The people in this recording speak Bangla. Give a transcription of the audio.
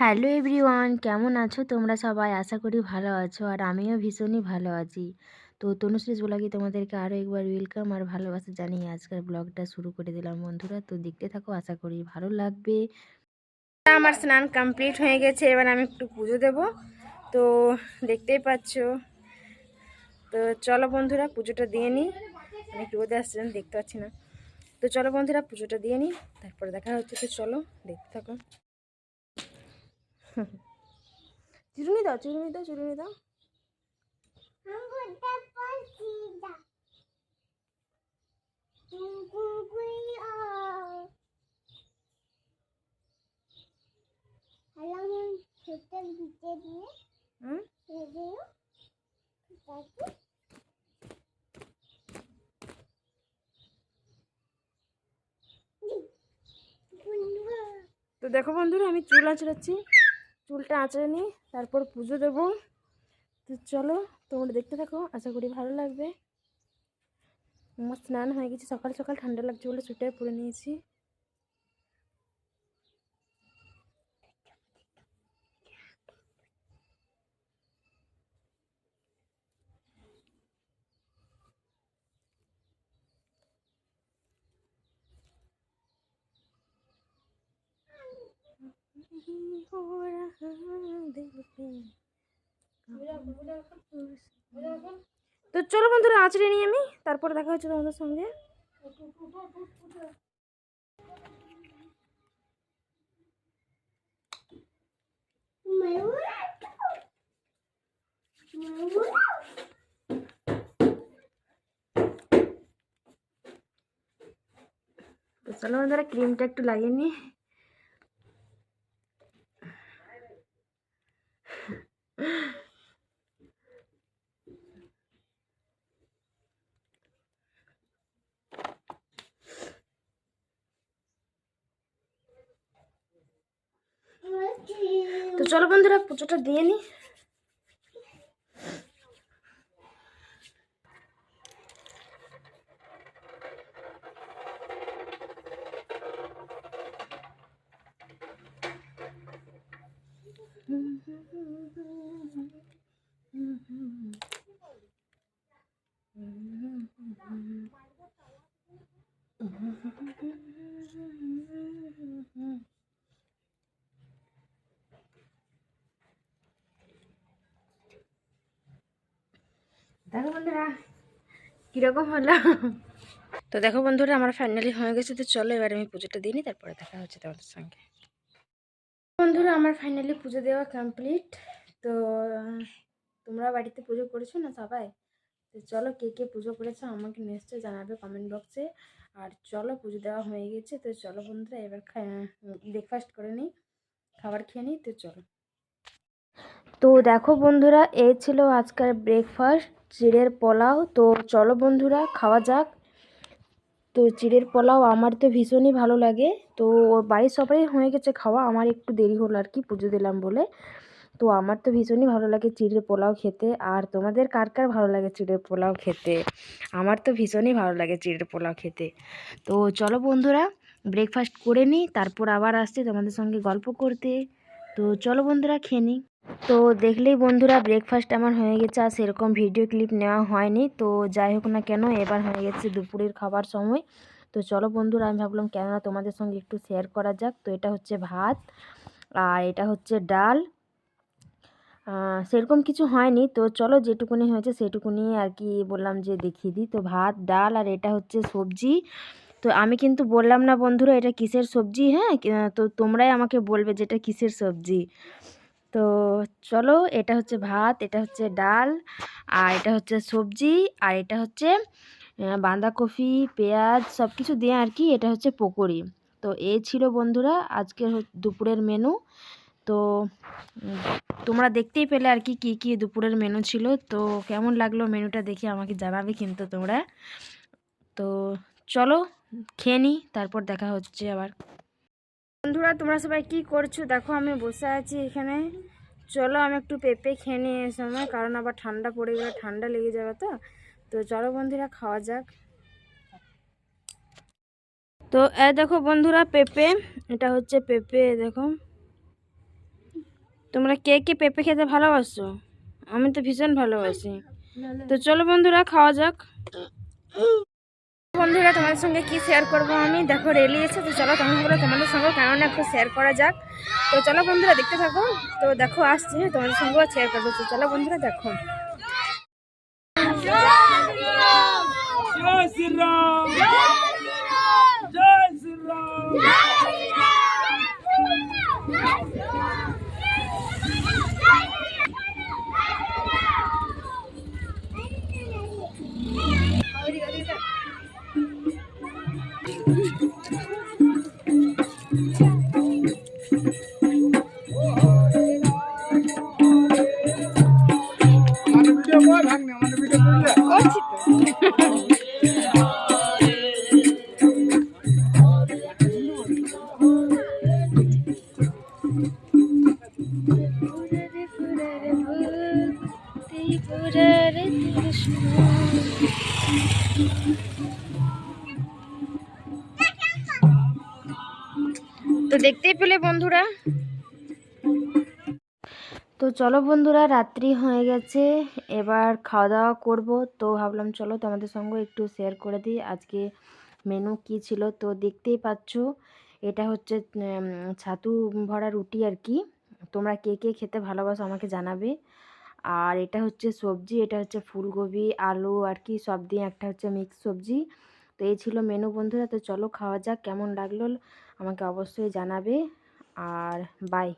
হ্যালো এভরিওয়ান, কেমন আছো তোমরা সবাই? আশা করি ভালো আছো আর আমিও ভীষণই ভালো আছি। তো তনুশ্রী ব্লগে তোমাদেরকে আরও একবার ওয়েলকাম আর ভালোবাসা জানিয়ে আজকের ব্লগটা শুরু করে দিলাম বন্ধুরা। তো দেখতে থাকো, আশা করি ভালো লাগবে। আমার স্নান কমপ্লিট হয়ে গেছে, এবার আমি একটু পুজো দেব। তো দেখতেই পাচ্ছ। তো চলো বন্ধুরা, পুজোটা দিয়ে নিই। আমি একটু রোদে আসছিলাম দেখতে পাচ্ছি না। তো চলো বন্ধুরা, পুজোটা দিয়ে নিই, তারপরে দেখা হচ্ছে। তো চলো, দেখতে থাকো। চিরুনি দাও চিরুনি দাও চিরুনি দাও তো দেখো বন্ধুরা আমি চুল আঁচড়াচ্ছি। চুলটা আঁচড়ে নিই, তারপর পুজো দেবো। তো চলো, তোমরা দেখতে থাকো, আশা করি ভালো লাগবে। আমার স্নান হয়ে গেছে, সকাল সকাল ঠান্ডা লাগছে বলে সোয়েটার পরে নিয়েছি। हो रहा दिल पे তো চলো বন্ধুরা আঁচড়ে নিই আমি তারপর দেখা হচ্ছে তোমাদের সঙ্গে তো চলো বন্ধুরা ক্রিমটা একটু লাগিয়ে নিই তো চলো বন্ধুরা পুজোটা দিয়ে নিই দেখো বন্ধুরা, কীরকম হলো? তো দেখো বন্ধুরা, আমার ফাইনালি হয়ে গেছে, তো চলো এবার আমি পুজোটা দিই তারপরে দেখা হচ্ছে তোমাদের সঙ্গে। বন্ধুরা, আমার ফাইনালি পুজো দেওয়া কমপ্লিট তো, তোমরা বাড়িতে পুজো করেছ না সবাই? তো চলো কে কে পুজো করেছ আমাকে নিশ্চয়ই জানাবে কমেন্ট বক্সে আর চলো, পুজো দেওয়া হয়ে গেছে, তো চলো বন্ধুরা, এবার ব্রেকফাস্ট করে নিই, খাবার খেয়ে নিই, তো চলো। তো দেখো বন্ধুরা এই ছিল আজকের ব্রেকফাস্ট চিড়ের পোলাও। তো চলো বন্ধুরা, খাওয়া যাক। তো চিড়ের পোলাও আমার তো ভীষণই ভালো লাগে। তো বাড়ির সবারই হয়ে গেছে খাওয়া, আমার একটু দেরি হলো আর কি, পুজো দিলাম বলে। তো আমার তো ভীষণই ভালো লাগে চিড়ের পোলাও খেতে। আর তোমাদের কার কার ভালো লাগে চিড়ের পোলাও খেতে? আমার তো ভীষণই ভালো লাগে চিড়ের পোলাও খেতে। তো চলো বন্ধুরা ব্রেকফাস্ট করে নিই, তারপর আবার আসছি তোমাদের সঙ্গে গল্প করতে। তো চলো বন্ধুরা, খেয়ে নিই। তো দেখলেই বন্ধুরা ব্রেকফাস্ট আমার হয়ে গেছে আর সেরকম ভিডিও ক্লিপ নেওয়া হয়নি। তো যাই হোক না কেন, এবার হয়ে গেছে দুপুরের খাবার সময়। তো চলো বন্ধুরা, আমি ভাবলাম কেননা তোমাদের সঙ্গে একটু শেয়ার করা যাক। তো এটা হচ্ছে ভাত আর এটা হচ্ছে ডাল। সেরকম কিছু হয়নি। তো চলো যেটুকুনি হয়েছে সেটুকুনি আর কি বললাম যে দেখিয়ে দিই। তো ভাত, ডাল আর এটা হচ্ছে সবজি। তো আমি কিন্তু বললাম না বন্ধুরা, এটা কিসের সবজি? হ্যাঁ তো তোমরাই আমাকে বলবে যে এটা কিসের সবজি। তো চলো এটা হচ্ছে ভাত, এটা হচ্ছে ডাল, আর এটা হচ্ছে সবজি, আর এটা হচ্ছে বাঁধাকপি, পেঁয়াজ সব কিছু দিয়ে আর কি এটা হচ্ছে পকোড়ি। তো এই ছিল বন্ধুরা আজকের দুপুরের মেনু তো তোমরা দেখতেই পেলে আর কি, কী কী দুপুরের মেনু ছিল। তো কেমন লাগল মেনুটা দেখে আমাকে জানাবে কিন্তু তোমরা। তো চলো, খেয়ে নিই তারপর দেখা হচ্ছে আবার। বন্ধুরা, তোমরা সবাই কি করছ? দেখো, আমি বসে আছি এখানে। চলো, আমি একটু পেঁপে খেয়ে নিয়ে সময় কারণ আবার ঠান্ডা পড়ে গেলে, ঠান্ডা লেগে যাবে তো। তো চলো বন্ধুরা, খাওয়া যাক। তো, এ দেখো বন্ধুরা, পেঁপে, এটা হচ্ছে পেঁপে দেখো। তোমরা কে কে পেঁপে খেতে ভালোবাসো? আমি তো ভীষণ ভালোবাসি। তো চলো বন্ধুরা, খাওয়া যাক। বন্ধুরা তোমাদের সঙ্গে কি শেয়ার করব আমি? দেখো রেলি এসে তো চলো তখন বলে তোমাদের সঙ্গে কেমন একটু শেয়ার করা যাক। তো চলো বন্ধুরা দেখতে থাকো। তো দেখো আসছে তোমাদের সঙ্গেও শেয়ার করব। তো চলো বন্ধুরা দেখো। জয় শ্রীরাম! জয় শ্রীরাম! আমার তো দেখতেই পেলে বন্ধুরা। তো চলো বন্ধুরা, রাত্রি হয়ে গেছে, এবার খাওয়া দাওয়া করব। তো ভাবলাম চলো তোমাদের সঙ্গে একটু শেয়ার করে দিই, আজকে মেনু কি ছিল? তো দেখতেই পাচ্ছ, এটা হচ্ছে ছাতু ভরা রুটি আর কি। তোমরা কে কে খেতে ভালোবাসো আমাকে জানাবে। আর এটা হচ্ছে সবজি, এটা হচ্ছে ফুলকপি, আলু আর কি সব দিয়ে একটা হচ্ছে মিক্স সবজি। তো এই ছিল মেনু বন্ধুরা, তো চলো খাওয়া যাক, কেমন লাগল আমাকে অবশ্যই জানাবে। আর বাই